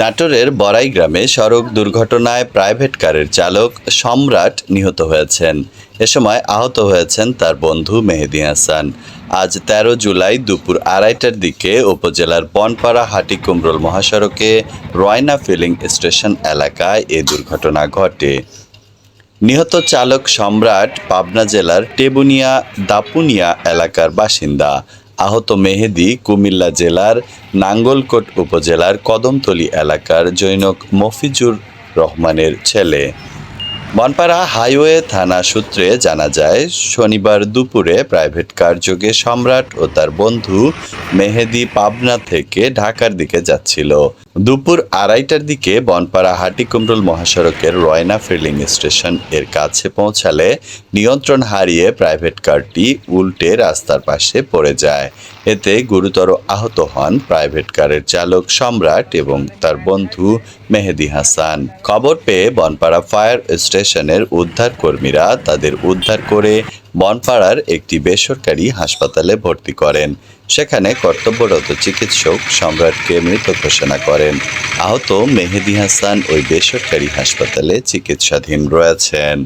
নাটোরের বড়াই গ্রামে সড়ক দুর্ঘটনায় প্রাইভেট কারের চালক সম্রাট নিহত হয়েছেন। এ সময় আহত হয়েছেন তার বন্ধু মেহেদি হাসান। আজ তেরো জুলাই দুপুর আড়াইটার দিকে উপজেলার বনপাড়া হাটি কুমরোল মহাসড়কে রয়না ফিলিং স্টেশন এলাকায় এ দুর্ঘটনা ঘটে। নিহত চালক সম্রাট পাবনা জেলার টেবুনিয়া দাপুনিয়া এলাকার বাসিন্দা। আহত মেহেদি কুমিল্লা জেলার নাঙ্গলকোট উপজেলার কদমতলী এলাকার জৈনক মফিজুর রহমানের ছেলে। বনপাড়া হাইওয়ে থানা সূত্রে জানা যায়, শনিবার দুপুরে প্রাইভেট কার যোগে সম্রাট ও তার বন্ধু মেহেদি পাবনা থেকে ঢাকার দিকে যাচ্ছিল। দুপুর আড়াইটার দিকে বনপাড়া হাটিকুমরুল মহাসড়কের রয়না ফিল্ডিং স্টেশনের কাছে পৌঁছালে নিয়ন্ত্রণ হারিয়ে প্রাইভেট কারটি উল্টে রাস্তার পাশে পড়ে যায়। এতে গুরুতর আহত হন প্রাইভেট কারের চালক সম্রাট এবং তার বন্ধু মেহেদি হাসান। খবর পেয়ে বনপাড়া ফায়ার স্টেশনের উদ্ধারকর্মীরা তাদের উদ্ধার করে বনপাড়ার একটি বেসরকারি হাসপাতালে ভর্তি করেন। সেখানে কর্তব্যরত চিকিৎসক সম্রাটকে মৃত ঘোষণা করেন। আহত মেহেদি হাসান ওই বেসরকারি হাসপাতালে চিকিৎসাধীন রয়েছেন।